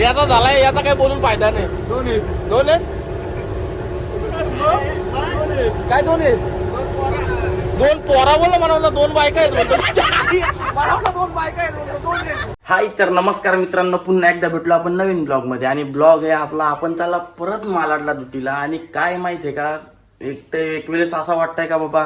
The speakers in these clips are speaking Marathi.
याचा झालाय याचा काही बोलून फायदा नाही. दोन आहेत. दोन आहेत? काय दोन आहेत? दोन पोरा बोल म्हणा दोन बायका आहेत दोन बायका आहेत. हाय तर नमस्कार मित्रांनो पुन्हा एकदा भेटलो आपण नवीन ब्लॉगमध्ये आणि ब्लॉग आहे आपला आपण चालला परत मालाडला दुटीला. आणि काय माहितीये का? एक ते एक वेळेस असं वाटतंय का बाबा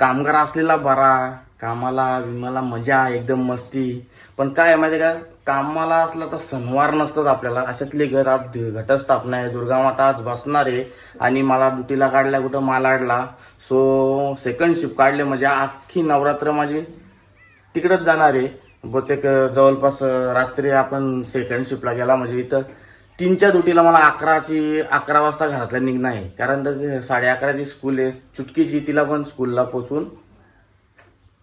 कामगार असलेला बरा कामाला विमाला मजा एकदम मस्ती. पण काय आहे माहितीये का? कामाला असला तर सणवार नसतात आपल्याला. अशातली घर घटस्थापना आहे. दुर्गा माता आज बसणार आहे आणि मला दुटीला काढल्या कुठं? मालाडला. सो सेकंड शिफ्ट काढले म्हणजे अख्खी नवरात्र माझी तिकडंच जाणार आहे. बहुतेक जवळपास रात्री आपण सेकंड शिफ्टला गेला म्हणजे इथं तीनच्या दुटीला मला अकराची अकरा वाजता घरातल्या निघणं आहे. कारण तर साडे अकराची स्कूल आहे. चुटकीची तिला पण स्कूलला पोचून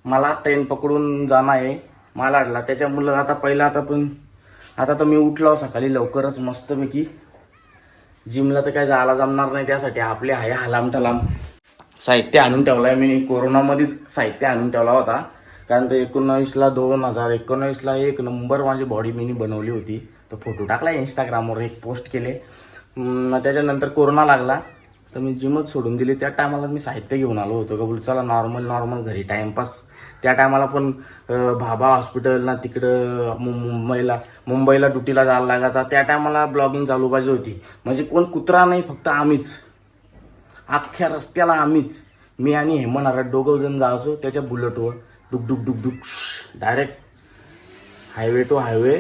मला ट्रेन पकडून जाणं आहे. मालाडला. त्याच्यामुळं आता पहिला आता पण आता तर मी उठलो सकाळी लवकरच मस्तपैकी. जिमला तर काय जायला जमणार नाही त्यासाठी. आपले आहे हलाम टलाम साहित्य आणून ठेवलं आहे मी. कोरोनामध्येच साहित्य आणून ठेवला होता. कारण तर एकोणावीसला दोन हजार एकोणावीसला एक नंबर माझी बॉडी मी बनवली होती. तर फोटो टाकला इंस्टाग्रामवर एक पोस्ट केले. त्याच्यानंतर कोरोना लागला. तर मी जिमच सोडून दिली. त्या टायमाला मी साहित्य घेऊन आलो होतो. का बोल चला नॉर्मल नॉर्मल घरी टाइमपास त्या टायमाला पण भाभा हॉस्पिटल ना तिकडं मु- मुंबईला मुंबईला ड्युटीला जायला लागायचा. त्या टायमाला ब्लॉगिंग चालू पाहिजे होती. म्हणजे कोण कुत्रा नाही फक्त आम्हीच. अख्ख्या रस्त्याला आम्हीच. मी आणि हेमन दोघं जण जायचो त्याच्या बुलेटवर डुक डुक डुक डुक direct highway to highway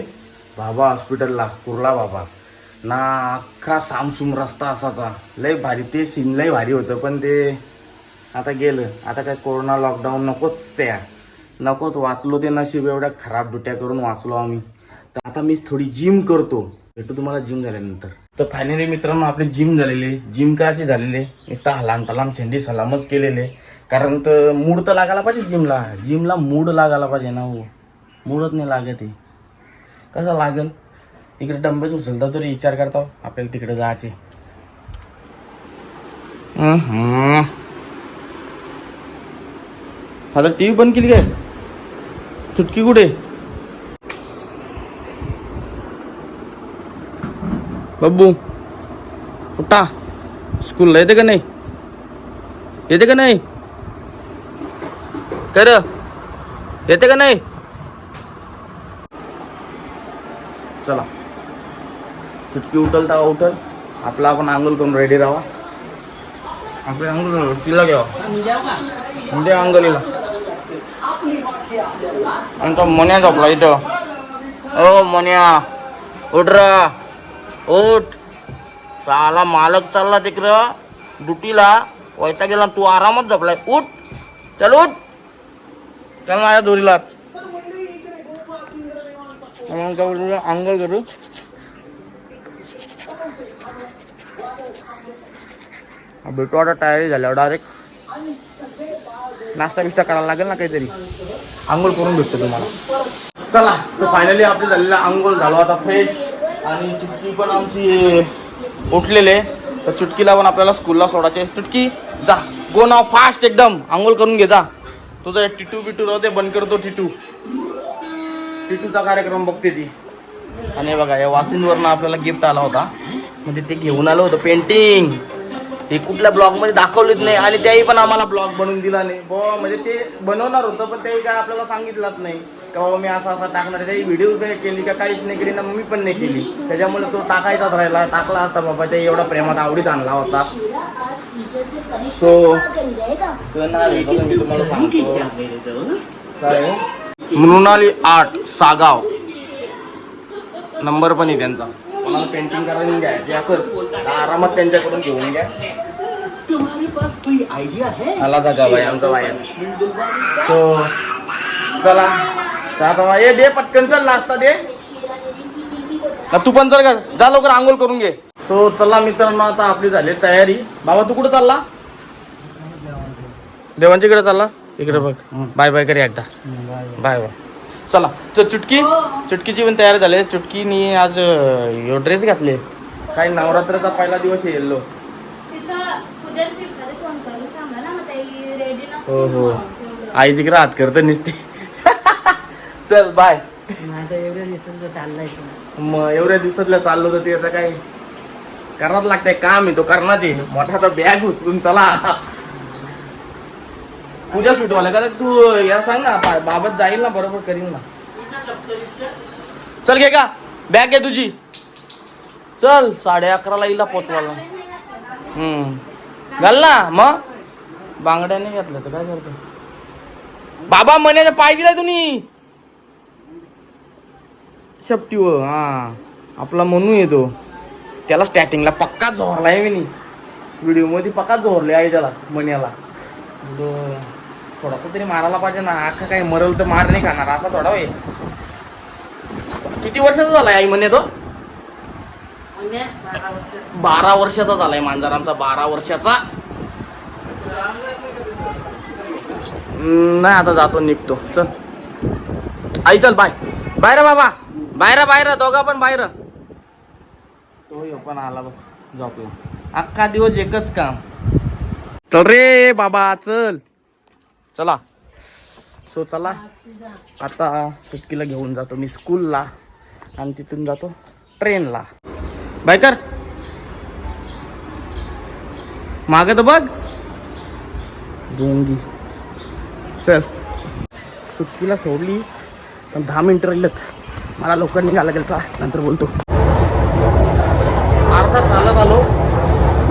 Baba हॉस्पिटलला कुर्ला बाबा. ना अख्खा सामसूम रस्ता असाचा लय भारी ते सीन लय भारी होतं पण ते आता गेलं. आता काय कोरोना लॉकडाऊन नकोच त्या. नकोच वाचलो ते नशीब एवढ्या खराब डुट्या करून वाचलो आम्ही. तर आता मी थोडी जिम करतो. भेटू तुम्हाला जिम झाल्यानंतर. तर फायनली मित्रांनो आपली जिम झालेली. जिम काय अशी झालेली? नुसता हलाम टलाम छेंडी सलामच केलेले. कारण तर मूड तर लागायला पाहिजे जिमला जिमला मूड लागायला पाहिजे ना हो. मूडच नाही लागत आहे. कसं लागल? इकडे डंबेच उचलता तरी विचार करता हो, आपल्याला तिकडे जायचे आता टी व्ही बंद केली काय? चुटकी कुठे? बब्बू उठा. स्कूलला येते का नाही? येते का नाही? कर. येते का नाही? चला. चुटकी उठल तेव्हा उठल. आपला आपण आंघोळ करून रेडी राहा आपले आंघोळ तिला घ्यावा. म्हणजे अंगलीला आणि तो मन्या झोपला इथं. ओ मन्या उठ रा. उठ. साला मालक चालला तिकडं. ड्युटीला वैता गेला तू आरामात झोपलाय. उठ. चल उठ. चल माझ्या दोरीला अंघोळ करू. भेटू आता तयारी झाल्यावर डायरेक्ट नाश्ता बिस्टा करायला लागेल ना काहीतरी. आंघोळ करून भेटतो तुम्हाला. चला तर फायनली आपली झालेला आंघोळ झालो. आता फ्रेश आणि चुटकी पण आमची उठलेले तर चुटकीला पण आपल्याला स्कूलला सोडायचे चुटकी जा. गो नाव फास्ट एकदम. आंघोळ करून घे जा. तुझं टिटू बिटू राहते बंद करतो टिटू. टिटूचा कार्यक्रम बघते ती. आणि बघा या वासिंदवरनं आपल्याला गिफ्ट आला होता. म्हणजे ते घेऊन आलं होतं. पेंटिंग हे कुठल्या ब्लॉगमध्ये दाखवलीच नाही आणि त्याही पण आम्हाला ब्लॉग बनवून दिला नाही. ब म्हणजे ते बनवणार होतं पण त्याही काय आपल्याला सांगितलंच नाही. का बाबा मी असा असा टाकणार आहे. त्याही व्हिडिओ नाही केली का काहीच नाही केली ना मी पण नाही केली. त्याच्यामुळे तो टाकायचाच राहिला टाकला असता बाबा ते एवढा प्रेमात आवडीत आणला होता. सो तुम्हाला सांगतो मृणाली आठ सागाव. नंबर पण आहे त्यांचा. कोणाला पेंटिंग करायला घ्यायची. तर आरामात त्यांच्याकडून घेऊन घ्या. तुम्हारे पास कोई आइडिया है? आला जागा बाई आमचा बाया सो चला. तर आता ये दे पटकन चल नाश्ता दे. तू पण चल का जा लवकर आंघोळ करून घे. सो चला मित्रांनो आता आपली झाली तयारी. बाबा तू कुठं चालला? देवांच्या इकडे चालला? इकडे बघ. बाय बाय कर एकदा. Bye bye. चला तर चुटकी. चुटकीची पण तयारी झाली. चुटकीनी आज अं, ड्रेस घातले. काही नवरात्राचा पहिला दिवस रेडी हो हो. आई तिकडे हात करत नसते. चल बाय माझा एवढ्या दिवसांचा चाललाय तो. मग एवढ्या दिवसातल्या चाललो तर ते आता काय करावंच लागतंय. काम आहे तो करण्याचे मोठा तर बॅग उचलून चला. पूजा सुटवाला का तू या सांग ना बा- बाबत जाईल ना बरोबर करीन ना. चल घे का बॅग घे तुझी. चल साडे अकराला इला पोचवाला हम्म. घाल ना मग. बांगड्याने नाही तर काय करतो? बाबा मण्याचा पाय दिलाय तुम्ही. शपटीवर हा. आपला म्हणू येतो त्याला स्टॅटिंगला पक्का झोरलाय मी. व्हिडिओमध्ये पक्का झोरले आहे त्याला मण्याला. बरं. थोडासा तरी मारायला पाहिजे ना. अख्खा काय मरल तर मार नाही खाणार. असा थोडा होय किती वर्षाचा झालाय आई म्हणे तो? बारा वर्ष बारा वर्षाचा झालाय मांजर आमचा बारा वर्षाचा. नाही आता जातो निघतो. चल. आई चल बाय. बाहेर बाबा. बाहेर बाहेर दोघा पण बाहेर तो पण आला बघ झोपला. अख्खा दिवस एकच काम. चल रे बाबा चल. चला. सो चला. आता सुटकीला घेऊन जातो मी स्कूलला आणि तिथून जातो ट्रेनला. बायकर. मागं तर बघ. डोंगी. चल. सुटकीला सोडली. पण दहा मिनिटं राहिलत मला लवकर निघायला गेलचा नंतर बोलतो. अर्धा चालत आलो.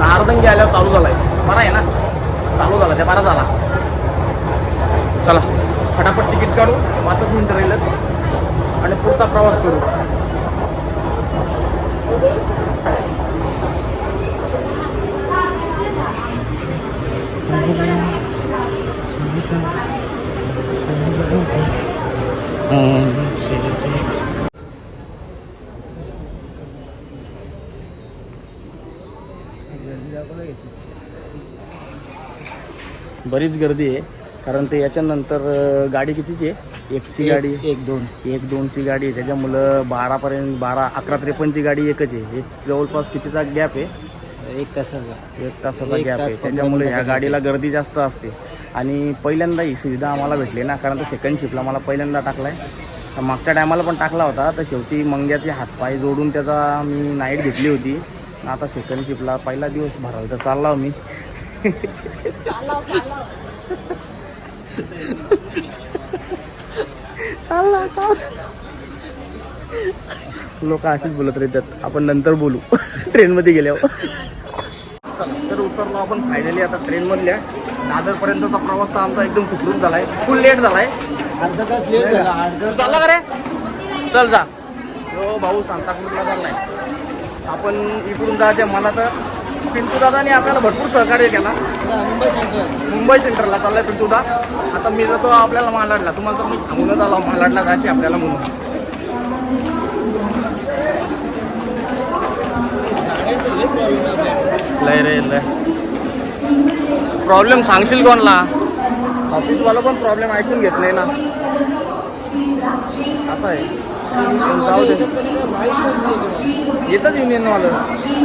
आणि अर्धंगी आल्यावर चालू झालाय. बरा आहे ना? चालू झाला ते बरा झाला. चला फटाफट तिकीट काढू पाचच मिनिटं राहिलं आणि पुढचा प्रवास करू. बरीच गर्दी आहे. कारण ते याच्यानंतर गाडी कितीची आहे? एकची गाडी. एक दोन. एक दोनची गाडी आहे. त्याच्यामुळं बारापर्यंत बारा अकरा त्रेपन्नची गाडी एकच आहे. एक जवळपास कितीचा गॅप आहे? एक तासाचा. एक तासाचा एक गॅप आहे. त्याच्यामुळे ह्या गाडीला गर्दी जास्त असते. आणि पहिल्यांदा ही सुविधा आम्हाला भेटली ना कारण तर सेकंड शिपला मला पहिल्यांदा टाकलाय. तर मागच्या टायमाला पण टाकला होता. तर शेवटी मंग्याचे हातपाय जोडून त्याचा मी नाईट घेतली होती. आता सेकंड शिपला पहिला दिवस भरायला तर चालला मी चालला लोक अशीच बोलत राहतात. आपण नंतर बोलू. ट्रेनमध्ये गेल्यावर. चला तर उतरलो आपण फायनली आता ट्रेनमधल्या. दादरपर्यंतचा प्रवास तर आमचा एकदम सुखरूप झालाय. फुल लेट झालाय. अर्धा तास लेट झाला. चालला का रे? चल जा. हो भाऊ सांताक्रूजला चाललाय आपण इकडून जायचे मला तर पिंटू दादाने आपल्याला भरपूर सहकार्य केला. मुंबई सेंट्रल मुंबई सेंटरला चाललाय पिंटू दा. आता मी जातो आपल्याला मालाडला तुम्हाला तर मी सांगूनच आलो मालाडला जायचे आपल्याला म्हणून. लय रे लय. प्रॉब्लेम सांगशील कोणला? ऑफिसवाला पण प्रॉब्लेम ऐकून घेत नाही ना. असं आहे. जाऊ दे. येतात युनियनवालं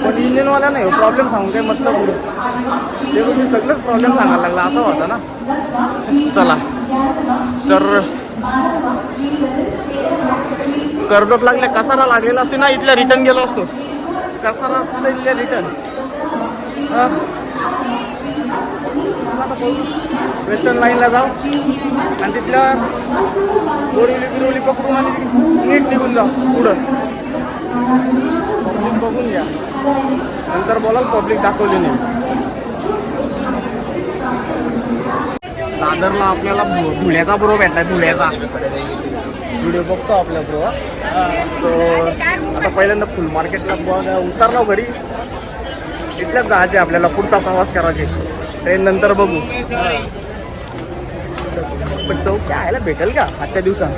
पण युनियनवाला नाही प्रॉब्लेम सांगून काही मतलब नाही. ते तुम्ही सगळंच प्रॉब्लेम सांगायला लागला असं होता ना? चला. तर कर्जत लागले कसारा लागलेला असते ना इथल्या रिटर्न गेलो असतो. कसारा असतो इथल्या रिटर्न वेस्टर्न लाईनला जाऊ. आणि तिथल्या बोरिवली बिरवली पकडून आणि नीट निघून जाऊ पुढं. बघून घ्या. नंतर बोलाल पब्लिक दाखवली नाही. दादरला आपल्याला धुळ्याचा ब्रो भेटला धुळ्याचा. व्हिडिओ बघतो आपल्या ब्रो आता पहिल्यांदा फुल मार्केटला बघ उतरलो घरी. इथल्याच जायचे आपल्याला पुढचा प्रवास करायचे. ट्रेन नंतर बघू. पण चौक यायला भेटेल का? आजच्या दिवसात.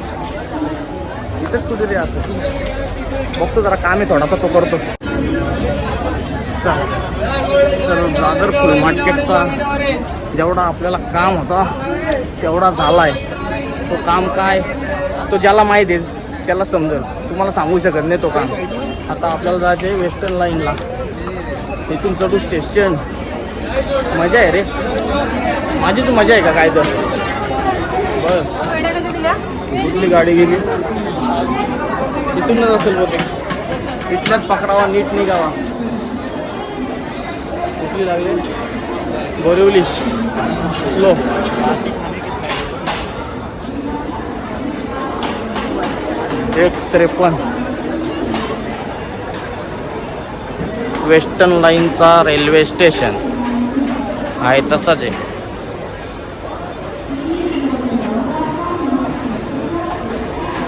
इथंच कुठेतरी असं. बघतो जरा काम आहे थोडासा तो करतो. मार्केटचा तर दादर फुल मार्केटचा जेवढा आपल्याला काम होता तेवढा झाला आहे तो काम काय तो ज्याला माहीत आहे त्याला समजेल. तुम्हाला सांगू शकत नाही तो काम. आता आपल्याला जायचं आहे वेस्टर्न लाईनला इथून चढू स्टेशन मजा आहे रे. माझीच मजा आहे का काय तर? बस. कुठली गाडी गेली? इथूनच असेल बहुतेक. इथल्याच पकडावा नीट निघावा. कुठली लागले. बोरिवली. स्लो. एक त्रेपन्न. वेस्टर्न लाईनचा रेल्वे स्टेशन. आहे तसाच आहे.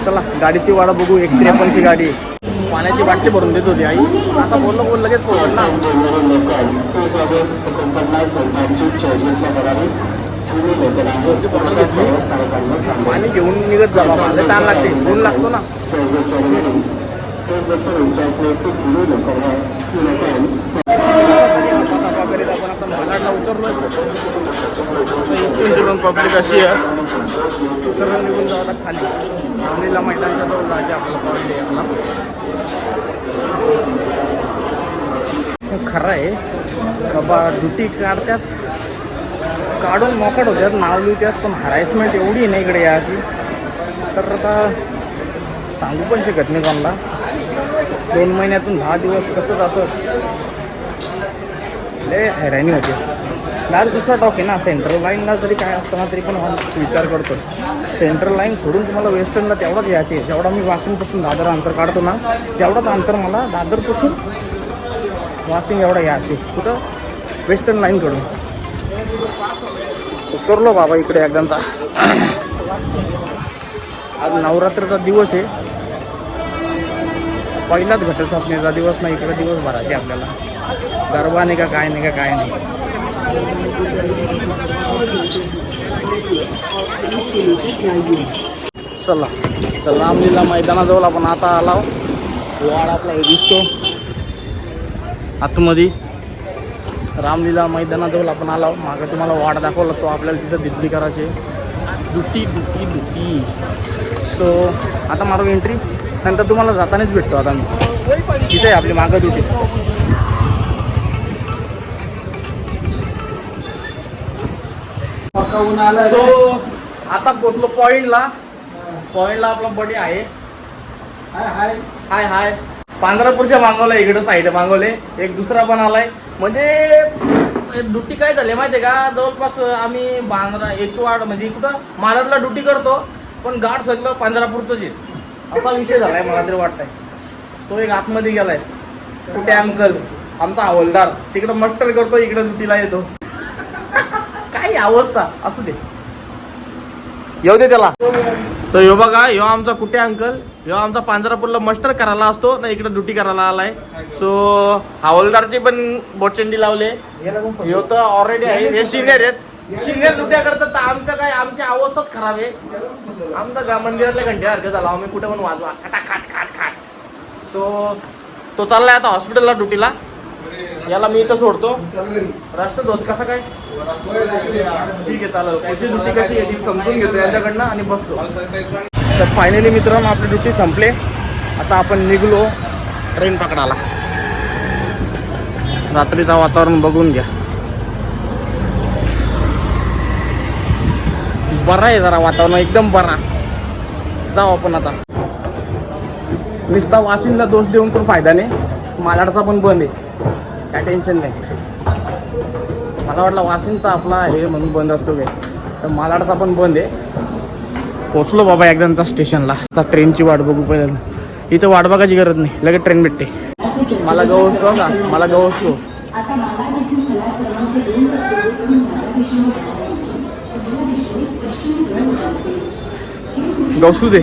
चला गाडीची वाडा बघू. एक त्रेपन्नची गाडी. आहे. पाण्याची बाटली भरून देत होती आई. आता बोललो बोल लगेच पोहोच ना. वरती बॉटल घेतली पाणी घेऊन निघत जातो माझं ताण लागते. ऊन लागतो ना. थापा करीत आपण आता मालाडला उतरलो इथून पण पब्लिक अशी आहे. सर्व निघून जाऊ आता खाली. आमलीला मैदानच्या जवळ जायचे आपल्याला पॉईंट आहे आपला. खरं आहे. बाबा ड्युटी काढतात. काढून मोकट होत्यात नाव लिहितात पण हरासमेंट एवढी नाही इकडे याची. तर आता सांगू पण शकत नाही कोणाला. दोन महिन्यातून दहा दिवस कसं जातं. लय हैराणी होते. लाल दुसरा टॉक आहे ना सेंट्रल लाईनला जरी काय असताना तरी पण विचार करतो सेंट्रल लाईन सोडून तुम्हाला वेस्टर्नला तेवढाच यायचे जेवढा मी वाशिंगपासून दादर अंतर काढतो ना तेवढाच अंतर मला दादरपासून वाशिंग एवढा यायचे कुठं? वेस्टर्न लाईनकडून उतरलो बाबा इकडे एकदाचा. आज नवरात्रीचा दिवस आहे. पहिलाच घटस्थापनेचा दिवस नाही इकडे दिवस भरायचे आपल्याला. गरबा नाही का काय नाही का काय नाही. चला तर रामलीला मैदानाजवळ आपण आता आलाव वाड आपला हे दिसतो. आतमध्ये. रामलीला मैदानाजवळ आपण आलो मागं तुम्हाला वाड दाखवला तो आपल्याला तिथं दिदली करायची. दुटी दुटी दुटी. सो आता मारू एंट्री नंतर तुम्हाला जातानाच भेटतो आता मी. तिथे आपली मागं दुटी. सो आता पोचलो पॉईंटला पॉईंटला आपला बडी आहे. हाय हाय. पांढरापूरच्या मागवला इकडं साईड मागवले एक दुसरा पण आलाय. म्हणजे ड्युटी काय झाली माहितीये का? जवळपास आम्ही बांद्रा एचवाड म्हणजे कुठं? मालाडला ड्युटी करतो. पण गाड सगळं पांढरापूरचंच आहे. असा विषय झालाय मला तरी वाटतंय. तो एक आतमध्ये गेलाय. कुठे अंकल? आमचा हवलदार. तिकडं मस्टर करतो इकडे ड्युटीला येतो. अवस्था असू दे. येऊ दे त्याला. तर ह्यो बघा ह्यो आमचा कुठे अंकल? ह्यो आमचा पांजरापूरला मस्टर करायला असतो ना इकडे ड्युटी करायला आलाय. सो हवालदारचे पण बोचंडी लावले. ह्यो तर ऑलरेडी आहे. हे सिनियर आहेत. सिनियर ड्युट्या करतात तर आमचं काय आमची अवस्थाच खराब आहे. आमचा गा मंदिरातल्या घंट्यासारखं झाला. आम्ही कुठे पण वाजवा. खटा खाट खाट खाट सो तो चाललाय आता हॉस्पिटलला ड्युटीला. याला मी इथं सोडतो. राष्ट्रध्वज कसा काय? ठीक आहे चालेल. पुढची ड्युटी कशी आहे ती समजून घेतो यांच्याकडनं आणि बसतो. तर फायनली मित्रांनो आपली ड्युटी संपले. आता आपण निघलो ट्रेन पकडायला. रात्रीचं वातावरण बघून घ्या. बरा आहे जरा वातावरण एकदम बरा. जाऊ आपण आता. नुसता वाशिंगला दोष देऊन पण फायदा नाही. मालाडचा पण बंद आहे. काय टेन्शन नाही. मला वाटलं वाशिमचा आपला आहे म्हणून बंद असतो काय. तर मालाडचा पण बंद आहे. पोचलो बाबा एकदाचा स्टेशनला. आता ट्रेनची वाट बघू पहिल्यांदा. इथं वाट बघायची गरज नाही. लगेच ट्रेन भेटते. मला गहू असतो का? मला गहू असतो. गवसू दे.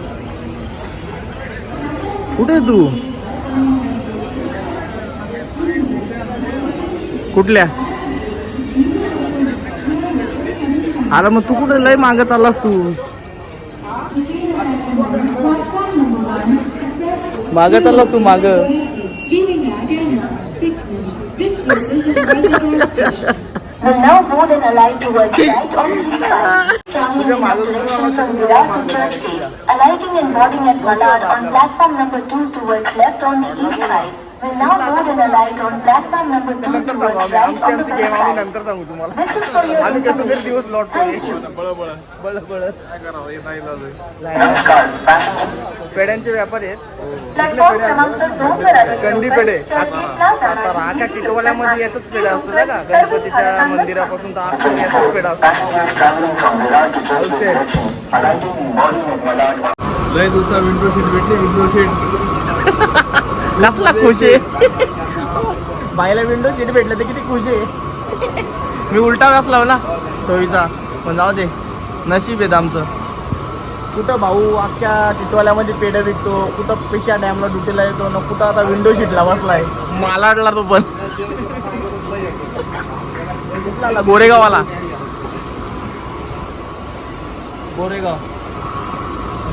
alight towards right on the side. Traveling in the direction from Virar to Church Gate. Alighting and boarding at Malad on platform number 2 towards left on the east side. सांगू तुम्हाला. पेड्यांचे व्यापार आहेत. कंदी पेडे आता टिटवाल्यामध्ये येतच पेड असतं ना गणपतीच्या मंदिरापासून तर याच पेड असतो. लय दुसरा विंडो सीट भेटली विंडो सीट कसला खुश? आहे बाईला विंडो सीट भेटलं तर किती खुश आहे. मी उलटा व्यास लावला सोयीचा. पण जाऊ दे नशीब आहेत आमचं. कुठं भाऊ अख्ख्या टिटवाल्यामध्ये पेढे विकतो कुठं पेशा डॅमला ड्युटीला येतो ना कुठं आता विंडो सीटला बसलाय. मालाडला तो पण. कुठला आला? गोरेगाववाला. गोरेगाव.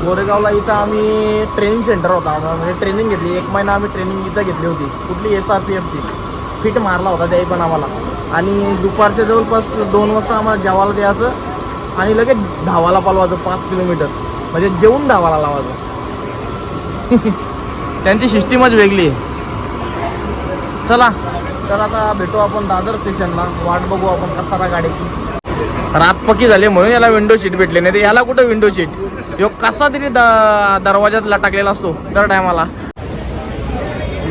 गोरेगावला इथं आम्ही ट्रेनिंग सेंटर होता. म्हणजे ट्रेनिंग घेतली. एक महिना आम्ही ट्रेनिंग इथं घेतली होती. कुठली? एस आर पी एफची फिट मारला होता त्याही पण आम्हाला. आणि दुपारच्या जवळपास दोन वाजता आम्हाला जेवायला द्यायचं आणि लगेच धावाला पालवायचं पाच किलोमीटर. म्हणजे जेवून धावाला लावायचं. त्यांची सिस्टीमच वेगळी आहे. चला तर आता भेटू आपण दादर स्टेशनला वाट बघू आपण कसारा गाडीची रात पक्की झाली म्हणून याला विंडो सीट भेटले नाही. तर याला कुठं विंडो सीट यो कसा तरी द- दरवाजात लटकलेला असतो दर टायमाला.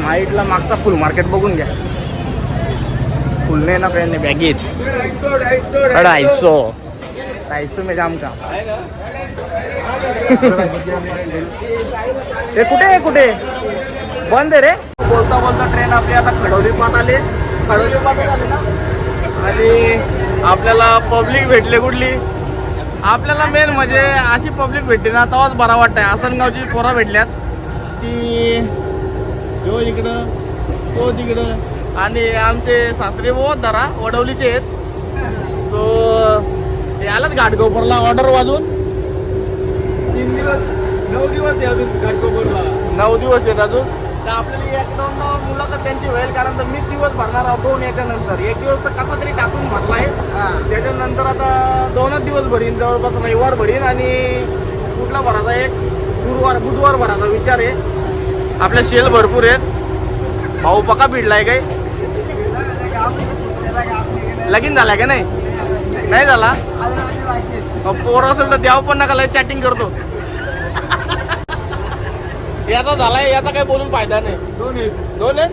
माईटला मागचा फुल मार्केट बघून घ्या. फुल नाही ना पेन बॅगेत अडायसो अडायसो में म्हणजे जाम का ते कुठे आहे कुठे? बंद आहे रे. बोलता बोलता ट्रेन आपली आता खडोली पात आली. खडोली पात आली ना? आणि आपल्याला पब्लिक भेटले कुठली? आपल्याला मेन म्हणजे अशी पब्लिक भेटली ना तेव्हाच बरा वाटतंय. आसनगावची पोरा भेटल्यात. ती यो इकडं तो तिकडं. आणि आमचे सासरे बहुत धरा वडवलीचे आहेत. सो आलात घाटकोपरला ऑर्डर वाजून तीन दिवस नऊ दिवस आहे अजून घाटकोपरला. नऊ दिवस आहेत अजून. तर आपल्याला एक दोन मुलाखत त्यांची होईल कारण तर मी दिवस भरणार आहोत दोन याच्यानंतर. एक दिवस तर कसा तरी टाकून भरलाय. त्याच्यानंतर आता दोनच दिवस भरीन जवळपास रविवार भरीन आणि कुठला भरायचा एक? गुरुवार बुधवार भरायचा विचार आहे. आपल्या शेल भरपूर आहेत. भाऊ पका भिडलाय काय? लगीन झालाय का नाही? नाही झाला? पोर असेल तर द्याव पण नका चॅटिंग करतो. याचा झालाय याचा काही बोलून फायदा नाही. दोन आहेत. दोन आहेत?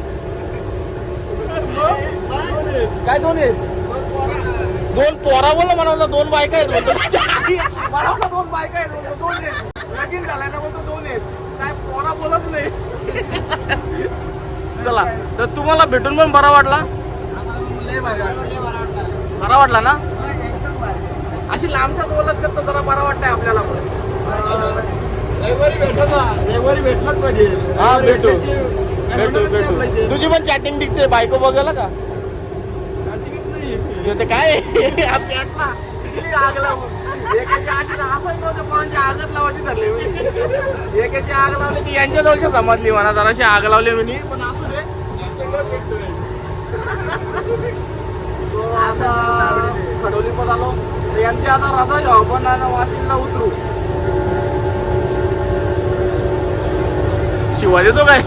काय दोन आहेत? दोन पोरा बोल म्हणा दोन बायका आहेत म्हणतो. दोन बायका आहेत म्हणतो, दोन आहेत. लगीन झालाय ना दोन आहेत. काय पोरा बोलत नाही. चला तर तुम्हाला भेटून पण बरा वाटला? बरा वाटला ना? अशी लांबशात बोलत तर जरा बरा वाटतंय आपल्याला पण. रविवारी भेटलो ना रविवारी भेटलाच पाहिजे. हा भेटू. भेटू भेटू. तुझी पण चॅटिंग दिसते बायको बघायला का? ते काय? आग लावून असं नव्हतं लावायची मी. एकाची आग लावली की यांच्या जवळच्या समजली म्हणा जराशी आग लावली मी. पण असू दे. असं का भेटतोय? तो असा खडोली पण आलो. तर यांची आता रजा घ्यावं पण वाशिमला उतरू. शिवा देतो काय?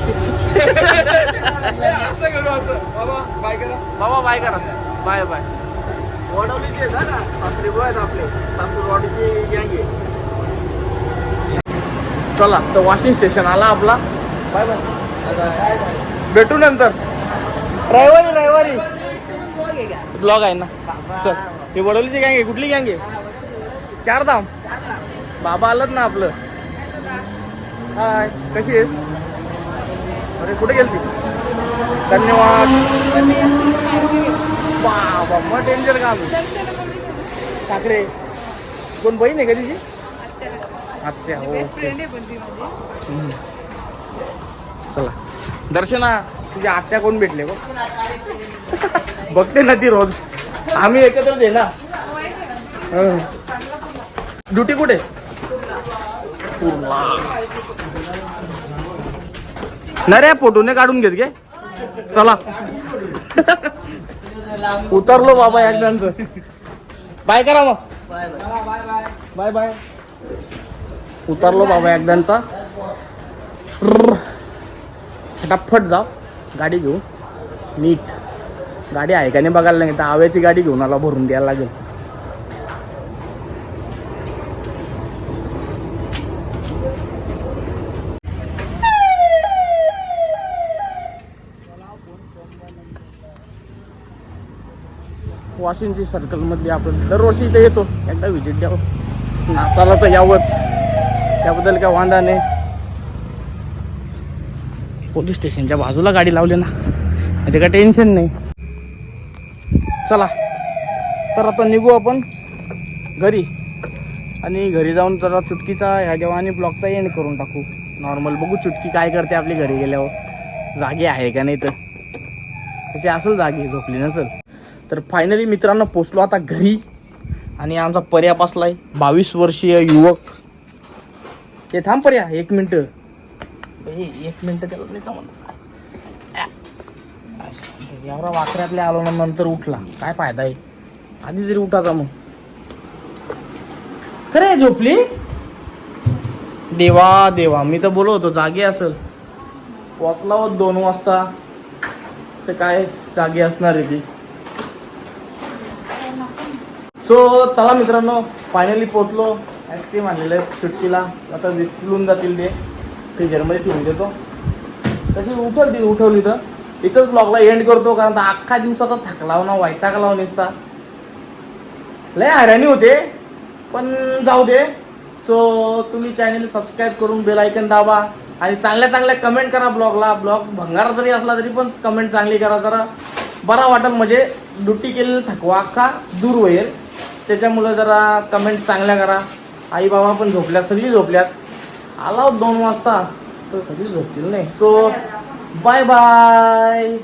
असं करू असं. बाबा बाय करा. बाबा बाय करा. बाय बाय वडवलीचे आहेत हा का सासरी बुवा आहेत आपले. सासूरवाडीची गँग आहे. चला तर वॉशिंग स्टेशन आला आपला. बाय बाय भेटू नंतर. रविवारी रविवारी. ब्लॉग आहे ना. चल ही वडवलीची गँग आहे. कुठली गँग आहे? चारधाम. बाबा आलत ना आपलं. हाय कशी आहेस? अरे कुठे गेलती? धन्यवाद. बाबा मग डेंजर काम ठाकरे कोण बहीण आहे का तिची? आत्या हो. चला. दर्शना तुझ्या आत्या कोण भेटले बघ? बघते ना ती रोज. आम्ही एकत्रच आहे ना? ड्युटी कुठे? नाही रे फोटो नाही काढून घेत गे. चला. उतरलो बाबा एकदाच. बाय करा मग. Bye bye. उतरलो बाबा एकदाचा. फटाफट जाव. गाडी घेऊ. नीट. गाडी आहे का नाही बघायला नाही. तर आव्याची गाडी घेऊन आला भरून द्यायला लागेल. वाशिंची सर्कलमधली आपण दरवर्षी इथे येतो. एकदा व्हिजिट द्यावं नाचाला तर यावंच. त्याबद्दल काय वांदा नाही. पोलीस स्टेशनच्या बाजूला गाडी लावली ना म्हणजे काय टेन्शन नाही. चला तर आता निघू आपण घरी. आणि घरी जाऊन जरा चुटकीचा ह्या जेव्हा ब्लॉकचा एंड करून टाकू. नॉर्मल बघू चुटकी काय करते आपली घरी गेल्यावर. जागी आहे का नाही तर. तशी असेल जागी झोपली नसेल. तर फायनली मित्रांनो पोचलो आता घरी. आणि आमचा पर्या बसलाय. बावीस वर्षीय युवक. ते थांब पर्या एक मिनिट. एक मिनिट त्याला नाही थांब एवढा वाकऱ्यातल्या आलो ना नंतर उठला. काय फायदा आहे? आधी तरी उठाचा मग. खरे झोपली? देवा देवा मी तर बोलत होतो जागी असेल. पोचला होत दोन वाजता. काय जागी असणार आहे ती? सो चला मित्रांनो फायनली पोचलो आईस्क्रीम आणलेलं आहे सुट्टीला. आता विकलून जातील ते. फ्रीजरमध्ये ठेवून देतो. तशी उठल ती उठवली तर. एकच ब्लॉगला एंड करतो कारण आता अख्खा दिवसाचा थकलाव ना वैतागलाव निसता. लय हैराणी होते पण जाऊ दे. सो तुम्ही चॅनल सबस्क्राईब करून बेल ऐकन दाबा आणि चांगल्या चांगल्या कमेंट करा ब्लॉगला ब्लॉग भंगारा जरी असला तरी पण कमेंट चांगली करा जरा. बरा वाटेल म्हणजे ड्युटी केलेला थकवा अख्खा दूर होईल. त्याच्यामुळं जरा कमेंट चांगल्या करा. आई बाबा पण झोपल्यात सगळी झोपल्यात. आला दोन वाजता तर सगळी झोपतील नाही. So bye bye